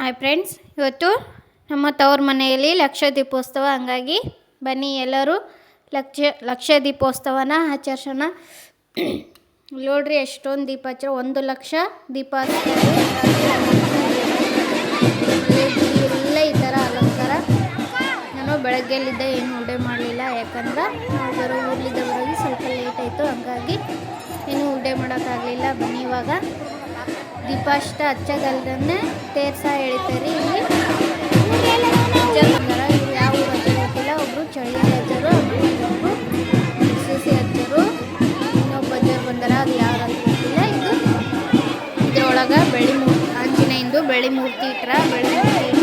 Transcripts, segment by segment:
Hi friends, ಇವತ್ತು ನಮ್ಮ ತವ್ರ ಮನೆಯಲ್ಲಿ ಲಕ್ಷ ದೀಪೋತ್ಸವ. ಹಂಗಾಗಿ ಬನ್ನಿ ಎಲ್ಲರೂ ಲಕ್ಷ ಲಕ್ಷ ದೀಪೋತ್ಸವನ ಆಚರಿಸೋಣ. ನೋಡ್ರಿ, ಎಷ್ಟೊಂದು ದೀಪ ಹಚ್ಚ ಒಂದು ಲಕ್ಷ ದೀಪ. ಎಲ್ಲ ಈ ಥರ ಅಲಂಕಾರ. ನಾನು ಬೆಳಗ್ಗೆಲಿದ್ದ ಏನು ಉಡೆ ಮಾಡಲಿಲ್ಲ. ಯಾಕಂದ್ರೆ ಬರೋ ಊರ್ಲಿದ್ದ ಬರೋದು ಸ್ವಲ್ಪ ಲೇಟ್ ಆಯಿತು. ಹಂಗಾಗಿ ಏನು ಉಡೆ ಮಾಡೋಕ್ಕಾಗಲಿಲ್ಲ. ಬನ್ನಿ ಇವಾಗ. ದೀಪ ಅಷ್ಟ ಹಚ್ಚಗಲ್ದನ್ನೇ ತೇರ್ಸ ಎಳಿತಾರೆ ಇಲ್ಲಿ. ಇವ್ರು ಯಾವ ಹಚ್ಚರು ಒಬ್ಬರು ಹಚ್ಚರು ಬಂದಾರ, ಅದು ಬೆಳ್ಳಿ ಮೂರ್ತಿ, ಆಂಜನೇಯಂದು ಬೆಳ್ಳಿ ಮೂರ್ತಿ ಇಟ್ರ ಮೂರ್ತಿ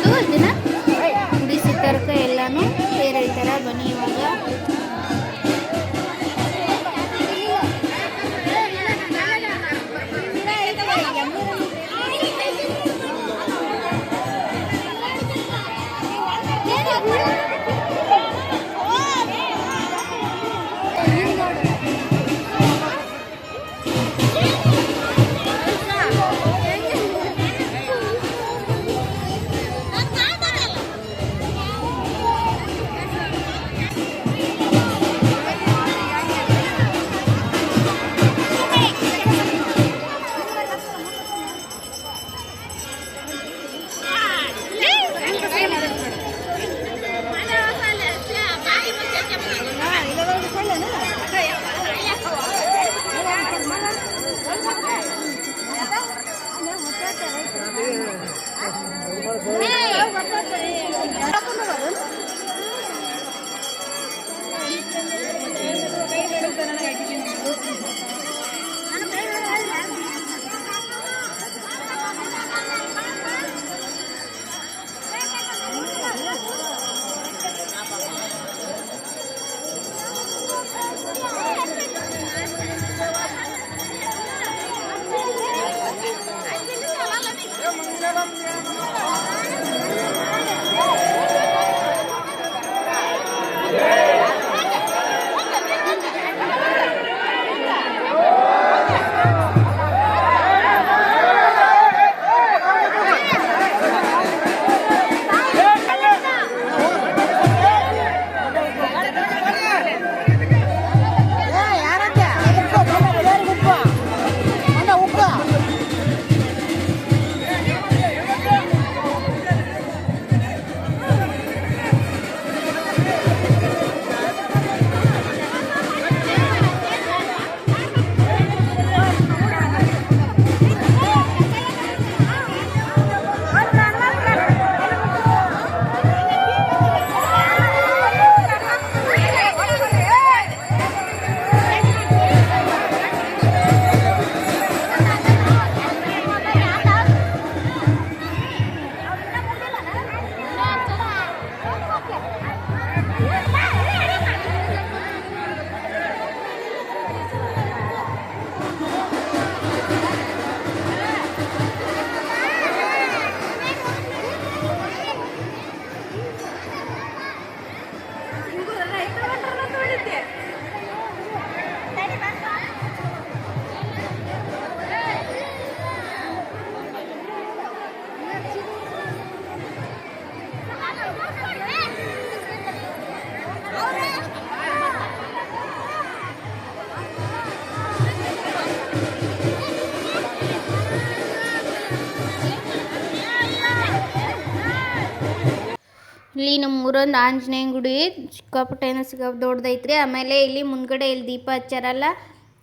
ಇಲ್ಲಿ ನಮ್ಮ ಊರೊಂದು ಆಂಜನೇಯ ಗುಡಿ ಸಿಕ್ಕಾಪಟ್ಟೆನ ಸಿಕ್ಕ ದೊಡ್ಡದೈತ್ರಿ. ಆಮೇಲೆ ಇಲ್ಲಿ ಮುಂದ್ಗಡೆ ಇಲ್ಲಿ ದೀಪ ಹಚ್ಚಾರಲ್ಲ,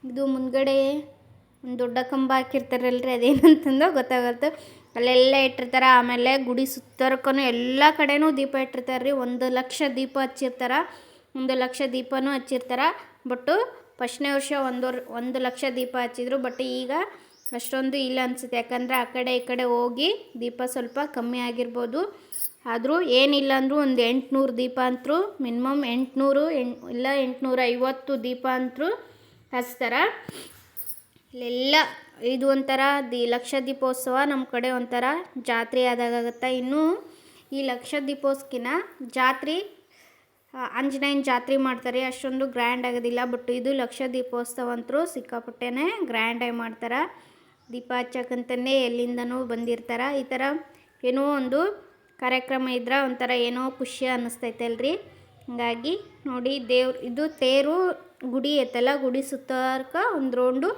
ಇದು ಮುಂದ್ಗಡೆ ಒಂದು ದೊಡ್ಡ ಕಂಬ ಹಾಕಿರ್ತಾರಲ್ರಿ, ಅದೇನಂತಂದು ಗೊತ್ತಾಗಲ್ತು. ಅಲ್ಲೆಲ್ಲ ಇಟ್ಟಿರ್ತಾರೆ. ಆಮೇಲೆ ಗುಡಿ ಸುತ್ತರ್ಕೂ ಎಲ್ಲ ಕಡೆನೂ ದೀಪ ಇಟ್ಟಿರ್ತಾರೆ ರೀ ಒಂದು ಲಕ್ಷ ದೀಪ ಹಚ್ಚಿರ್ತಾರ. ಒಂದು ಲಕ್ಷ ದೀಪನೂ ಹಚ್ಚಿರ್ತಾರ. ಬಟ್ಟು ಫಸ್ಟ್ನೇ ವರ್ಷ ಒಂದು ಒಂದು ಲಕ್ಷ ದೀಪ ಹಚ್ಚಿದ್ರು. ಬಟ್ ಈಗ ಅಷ್ಟೊಂದು ಇಲ್ಲ ಅನ್ಸುತ್ತೆ. ಯಾಕಂದರೆ ಆ ಕಡೆ ಈ ಕಡೆ ಹೋಗಿ ದೀಪ ಸ್ವಲ್ಪ ಕಮ್ಮಿ ಆಗಿರ್ಬೋದು. ಆದರೂ ಏನಿಲ್ಲ ಅಂದರೂ ಒಂದು ಎಂಟುನೂರು ದೀಪ ಅಂತರೂ, ಮಿನಿಮಮ್ ಎಂಟುನೂರು, ಎಂ, ಇಲ್ಲ ಎಂಟುನೂರ ಐವತ್ತು ದೀಪ ಅಂತರೂ ಹಚ್ತಾರೆ. ಇಲ್ಲೆಲ್ಲ ಇದು ಒಂಥರ ದಿ, ಲಕ್ಷ ದೀಪೋತ್ಸವ ನಮ್ಮ ಕಡೆ ಒಂಥರ ಜಾತ್ರೆ ಆದಾಗುತ್ತೆ ಇನ್ನೂ ಈ ಲಕ್ಷ ದೀಪೋತ್ಸಕ್ಕಿನ ಜಾತ್ರೆ ಆಂಜನೇಯನ ಜಾತ್ರೆ ಮಾಡ್ತಾರೆ. ಅಷ್ಟೊಂದು ಗ್ರ್ಯಾಂಡ್ ಆಗೋದಿಲ್ಲ ಬಟ್ ಇದು ಲಕ್ಷ ದೀಪೋತ್ಸವ ಅಂತೂ ಸಿಕ್ಕಾಪಟ್ಟೆನೇ ಗ್ರ್ಯಾಂಡಾಗಿ ಮಾಡ್ತಾರೆ. ದೀಪ ಹಚ್ಚಕ್ಕಂತಲೇ ಎಲ್ಲಿಂದನೂ ಬಂದಿರ್ತಾರೆ. ಈ ಥರ ಏನೋ ಒಂದು ಕಾರ್ಯಕ್ರಮ ಇದ್ರೆ ಒಂಥರ ಏನೋ ಖುಷಿ ಅನ್ನಿಸ್ತೈತೆ ಅಲ್ರಿ ಹಂಗಾಗಿ ನೋಡಿ ದೇವ್ರ, ಇದು ತೇರು ಗುಡಿ ಐತಲ್ಲ, ಗುಡಿ ಸುತ್ತಾರ್ಕ ಒಂದು ರೌಂಡು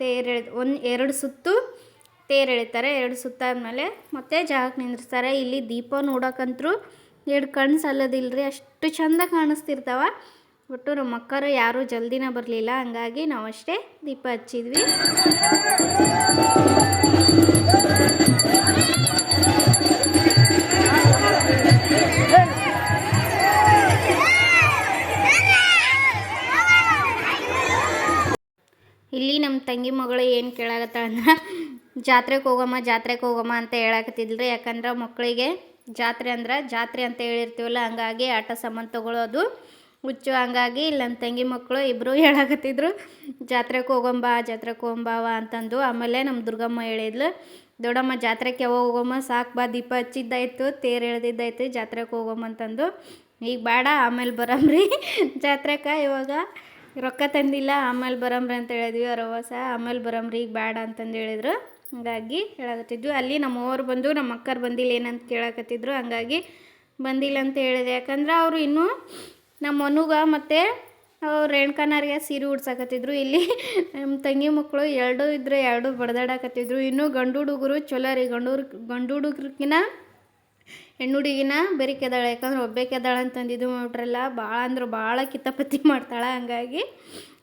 ತೇರು ಒಂದು ಎರಡು ಸುತ್ತು ತೇರು ಎಳಿತಾರೆ. ಎರಡು ಸುತ್ತಾದ್ಮೇಲೆ ಮತ್ತೆ ಜಾಗಕ್ಕೆ ನಿಂದಿರ್ತಾರೆ ಇಲ್ಲಿ ದೀಪ ನೋಡೋಕಂತರೂ ಎರಡು ಕಣ್ಣು ಸಾಲೋದಿಲ್ರಿ ಅಷ್ಟು ಚಂದ ಕಾಣಿಸ್ತಿರ್ತಾವ. ಒಟ್ಟು ನಮ್ಮ ಅಕ್ಕರು ಯಾರೂ ಜಲ್ದಿನ ಬರಲಿಲ್ಲ, ಹಂಗಾಗಿ ನಾವು ಅಷ್ಟೇ ದೀಪ ಹಚ್ಚಿದ್ವಿ. ತಂಗಿ ಮಗಳು ಏನು ಕೇಳಾಕತ್ತಾಳ ಅಂದ್ರೆ, ಜಾತ್ರೆಗೆ ಹೋಗಮ್ಮ ಜಾತ್ರೆಗೆ ಹೋಗಮ್ಮ ಅಂತ ಹೇಳಕತ್ತಿದ್ರಿ ಯಾಕಂದ್ರೆ ಮಕ್ಕಳಿಗೆ ಜಾತ್ರೆ ಅಂದ್ರೆ ಜಾತ್ರೆ ಅಂತ ಹೇಳಿರ್ತೀವಲ್ಲ, ಹಂಗಾಗಿ ಆಟ ಸಾಮಾನು ತಗೊಳ್ಳೋದು ಹುಚ್ಚು. ಹಂಗಾಗಿ ಇಲ್ಲಿ ನನ್ನ ತಂಗಿ ಮಕ್ಕಳು ಇಬ್ಬರು ಹೇಳಾಕತ್ತಿದ್ರು, ಜಾತ್ರೆಗೆ ಹೋಗಂಬ ಜಾತ್ರೆಗೆ ಹೋಗಂಬಾವ ಅಂತಂದು. ಆಮೇಲೆ ನಮ್ಮ ದುರ್ಗಮ್ಮ ಹೇಳಿದ್ಲು, ದೊಡ್ಡಮ್ಮ, ಜಾತ್ರೆಗೆ ಯಾವಾಗ ಹೋಗಮ್ಮ? ಸಾಕು ಬಾ, ದೀಪ ಹಚ್ಚಿದ್ದಾಯ್ತು, ತೇರು ಎಳ್ದಿದ್ದಾಯ್ತು, ಜಾತ್ರೆಗೆ ಹೋಗಮ್ಮ ಅಂತಂದು. ಈಗ ಬೇಡ, ಆಮೇಲೆ ಬರಮ್ರಿ ಜಾತ್ರೆಗೆ ಇವಾಗ ರೊಕ್ಕ ತಂದಿಲ್ಲ ಆಮೇಲೆ ಬರಮ್ರಿ ಅಂತ ಹೇಳಿದ್ವಿ ರವಾಸ ಆಮೇಲೆ ಬರಮ್ರಿ ಈಗ ಬೇಡ ಅಂತಂದು ಹೇಳಿದ್ರು. ಹಂಗಾಗಿ ಹೇಳಕತ್ತಿದ್ವಿ. ಅಲ್ಲಿ ನಮ್ಮ ಅವ್ರು ಬಂದು ನಮ್ಮ ಅಕ್ಕರು ಬಂದಿಲ್ಲ ಏನಂತ ಕೇಳಕತ್ತಿದ್ರು. ಹಂಗಾಗಿ ಬಂದಿಲ್ಲ ಅಂತ ಹೇಳಿದೆ. ಯಾಕಂದ್ರೆ ಅವರು ಇನ್ನೂ ನಮ್ಮ ಮನುಗ ಮತ್ತು ಅವ್ರು ರೇಣುಕನವ್ರಿಗೆ ಸೀರೆ ಉಡ್ಸಕತ್ತಿದ್ರು. ಇಲ್ಲಿ ನಮ್ಮ ತಂಗಿ ಮಕ್ಕಳು ಎರಡೂ ಇದ್ರೆ ಎರಡೂ ಬಡದಾಡಕತ್ತಿದ್ರು. ಇನ್ನೂ ಗಂಡು ಹುಡುಗರು ಚಲೋ ರೀ. ಗಂಡು ಗಂಡು ಹುಡುಗ್ರಕಿನ ಹೆಣ್ಣು ಹುಡುಗಿನ ಬರಿ ಕೆದಾಳೆ ಯಾಕಂದ್ರೆ ಒಬ್ಬೇ ಕೆದಾಳ ಅಂತಂದಿದ್ದು ಮಾಡ್ರಲ್ಲ ಭಾಳ ಅಂದ್ರೆ ಭಾಳ ಕಿತಾಪತಿ ಮಾಡ್ತಾಳೆ ಹಂಗಾಗಿ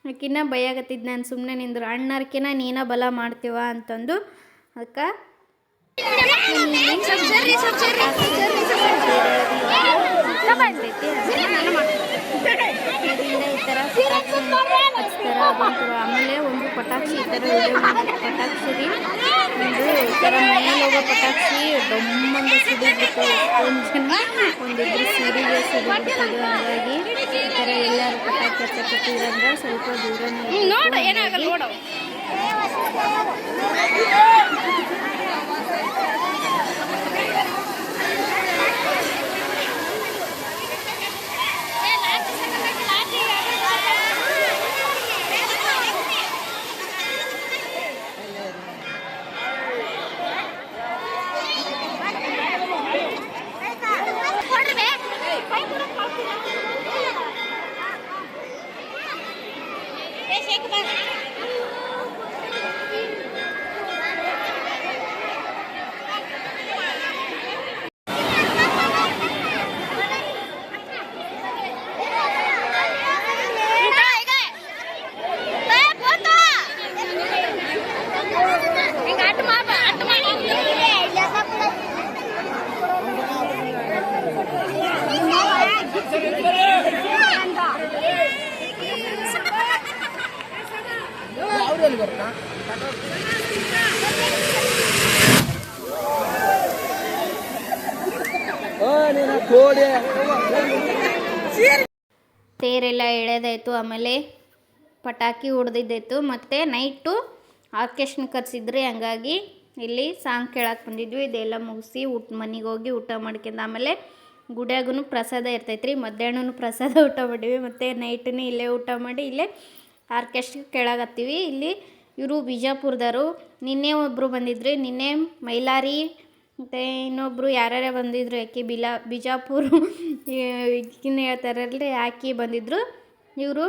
ಆಕಿನ ಬೈಯಾಗತ್ತಿದ್ದು ನಾನು ಸುಮ್ಮನೆ ನಿಂದ್ರು. ಅಣ್ಣರ್ಕಿನ ನೀನ ಬಲ ಮಾಡ್ತೀವ ಅಂತಂದು ಅದಕ್ಕೆ ಆಮೇಲೆ ಒಂದು ಪಟಾಕ್ಷಿ ಈ ಥರ ಪಟಾಕ್ಷಿ ಒಂದು ಥರ ಮೇಲೆ ಹೋಗೋ ಪಟಾಕ್ಷಿ ದೊಮ್ಮಂದ ಸಿಡಿಬಿಟ್ಟು ಒಂದು ಜನ ಒಂದಿಬ್ಬರು ಸಿಡಿಗೆ ಸಿಡಿಬಿಡ್ತದೆ ಹಾಗಾಗಿ ಈ ಥರ ಎಲ್ಲರೂ ಪಟಾಕಿ ಹಚ್ಚಕತ್ತಿದ್ರಂದ್ರೆ ಸ್ವಲ್ಪ ದೂರ ನೋಡ ಏನಾಗಲ್ಲ ನೋಡು. Deixa aí que. ತೇರೆಲ್ಲ ಎಳೆದಾಯಿತು, ಆಮೇಲೆ ಪಟಾಕಿ ಹೊಡೆದಿದ್ದಾಯಿತು ಮತ್ತು ನೈಟು ಆರ್ಕೆಸ್ಟ್ನ ಕರೆಸಿದ್ರಿ ಹಂಗಾಗಿ ಇಲ್ಲಿ ಸಾಂಗ್ ಕೇಳಕ್ಕೆ ಬಂದಿದ್ವಿ. ಇದೆಲ್ಲ ಮುಗಿಸಿ ಊಟ, ಮನೆಗೆ ಹೋಗಿ ಊಟ ಮಾಡ್ಕೊಂಡು ಆಮೇಲೆ ಗುಡಿಯಾಗೂ ಪ್ರಸಾದ ಇರ್ತೈತ್ರಿ. ಮಧ್ಯಾಹ್ನನೂ ಪ್ರಸಾದ ಊಟ ಮಾಡಿವಿ ಮತ್ತು ನೈಟನ್ನು ಇಲ್ಲೇ ಊಟ ಮಾಡಿ ಇಲ್ಲೇ ಆರ್ಕೆಸ್ಟ್ ಕೇಳಾಕತ್ತೀವಿ. ಇಲ್ಲಿ ಇವರು ಬಿಜಾಪುರದವರು. ನಿನ್ನೆ ಒಬ್ಬರು ಬಂದಿದ್ರಿ. ನಿನ್ನೆ ಮೈಲಾರಿ ಮತ್ತು ಇನ್ನೊಬ್ಬರು ಯಾರ್ಯಾರ ಬಂದಿದ್ರು ಯಾಕೆ ಬಿಲಾ, ಬಿಜಾಪುರ ಇದಕ್ಕಿನ್ನ ಹೇಳ್ತಾರಲ್ರಿ ಆಕಿ ಬಂದಿದ್ದರು ಇವರು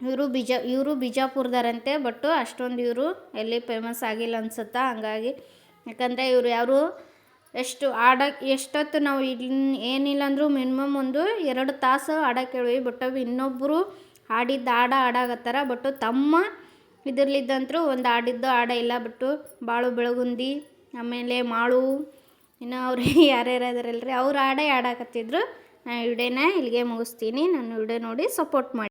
ಇವರು ಬಿಜಾ, ಇವರು ಬಿಜಾಪುರದವರಂತೆ ಬಟ್ಟು ಅಷ್ಟೊಂದು ಇವರು ಎಲ್ಲಿ ಫೇಮಸ್ ಆಗಿಲ್ಲ ಅನ್ಸುತ್ತಾ ಹಂಗಾಗಿ. ಯಾಕಂದರೆ ಇವರು ಯಾರು ಎಷ್ಟು ಆಡಕ್ಕೆ ಎಷ್ಟೊತ್ತು ನಾವು ಇಲ್ಲಿ ಏನಿಲ್ಲ ಅಂದರೂ ಮಿನಿಮಮ್ ಒಂದು ಎರಡು ತಾಸು ಆಡಕ್ಕೆ ಹೇಳಿ ಬಟ್ ಇನ್ನೊಬ್ಬರು ಆಡಿದ್ದು ಆಡ ಆಡಾಗತ್ತಾರ ಬಟ್ ತಮ್ಮ ಇದರಲ್ಲಿದ್ದಂತರೂ ಒಂದು ಆಡಿದ್ದು ಆಡ ಇಲ್ಲ, ಬಟ್ಟು ಬಾಳು ಬೆಳಗುಂದಿ ಆಮೇಲೆ ಮಾಳು, ಇನ್ನು ಅವ್ರು ಯಾರ್ಯಾರು ಅದಾರಲ್ರಿ ಅವ್ರು ಆಡೇ ಆಡಾಕತ್ತಿದ್ರು. ನಾನು ವಿಡಿಯೋನ ಇಲ್ಲಿಗೆ ಮುಗಿಸ್ತೀನಿ. ನಾನು ವಿಡಿಯೋ ನೋಡಿ ಸಪೋರ್ಟ್ ಮಾಡಿ.